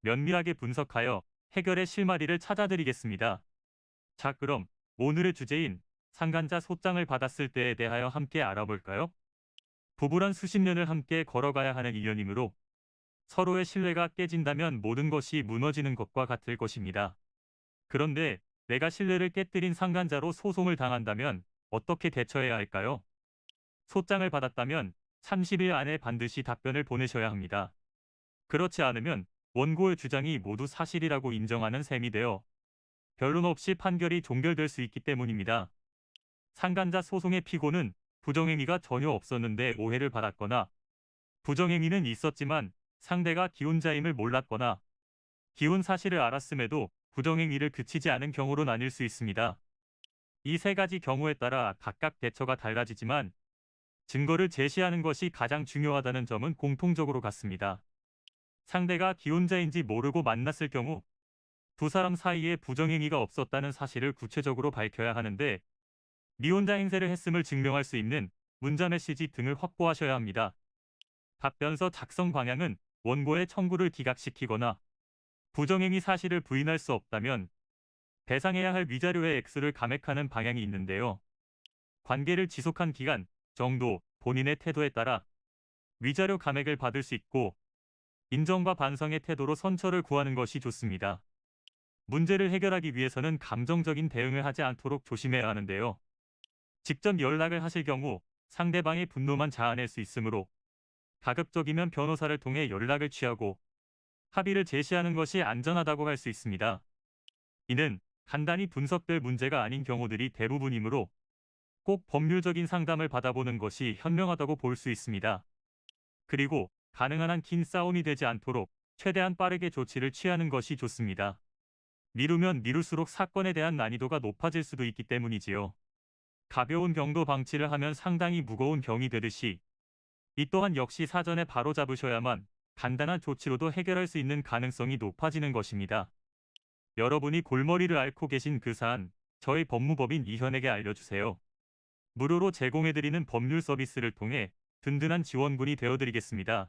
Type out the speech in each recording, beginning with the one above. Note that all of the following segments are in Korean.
면밀하게 분석하여 해결의 실마리를 찾아드리겠습니다. 자, 그럼 오늘의 주제인 상간자 소장을 받았을 때에 대하여 함께 알아볼까요? 부부란 수십 년을 함께 걸어가야 하는 인연이므로 서로의 신뢰가 깨진다면 모든 것이 무너지는 것과 같을 것입니다. 그런데 내가 신뢰를 깨뜨린 상간자로 소송을 당한다면 어떻게 대처해야 할까요? 소장을 받았다면 30일 안에 반드시 답변을 보내셔야 합니다. 그렇지 않으면 원고의 주장이 모두 사실이라고 인정하는 셈이 되어 변론 없이 판결이 종결될 수 있기 때문입니다. 상간자 소송의 피고는 부정행위가 전혀 없었는데 오해를 받았거나 부정행위는 있었지만 상대가 기혼자임을 몰랐거나 기혼 사실을 알았음에도 부정행위를 그치지 않은 경우로 나뉠 수 있습니다. 이 세 가지 경우에 따라 각각 대처가 달라지지만 증거를 제시하는 것이 가장 중요하다는 점은 공통적으로 같습니다. 상대가 기혼자인지 모르고 만났을 경우 두 사람 사이에 부정행위가 없었다는 사실을 구체적으로 밝혀야 하는데 미혼자 행세를 했음을 증명할 수 있는 문자 메시지 등을 확보하셔야 합니다. 답변서 작성 방향은 원고의 청구를 기각시키거나 부정행위 사실을 부인할 수 없다면 배상해야 할 위자료의 액수를 감액하는 방향이 있는데요. 관계를 지속한 기간, 정도, 본인의 태도에 따라 위자료 감액을 받을 수 있고 인정과 반성의 태도로 선처를 구하는 것이 좋습니다. 문제를 해결하기 위해서는 감정적인 대응을 하지 않도록 조심해야 하는데요. 직접 연락을 하실 경우 상대방의 분노만 자아낼 수 있으므로 가급적이면 변호사를 통해 연락을 취하고 합의를 제시하는 것이 안전하다고 할 수 있습니다. 이는 간단히 분석될 문제가 아닌 경우들이 대부분이므로 꼭 법률적인 상담을 받아보는 것이 현명하다고 볼 수 있습니다. 그리고 가능한 한 긴 싸움이 되지 않도록 최대한 빠르게 조치를 취하는 것이 좋습니다. 미루면 미룰수록 사건에 대한 난이도가 높아질 수도 있기 때문이지요. 가벼운 경도 방치를 하면 상당히 무거운 병이 되듯이 이 또한 역시 사전에 바로 잡으셔야만 간단한 조치로도 해결할 수 있는 가능성이 높아지는 것입니다. 여러분이 골머리를 앓고 계신 그 사안, 저희 법무법인 이현에게 알려주세요. 무료로 제공해드리는 법률 서비스를 통해 든든한 지원군이 되어드리겠습니다.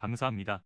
감사합니다.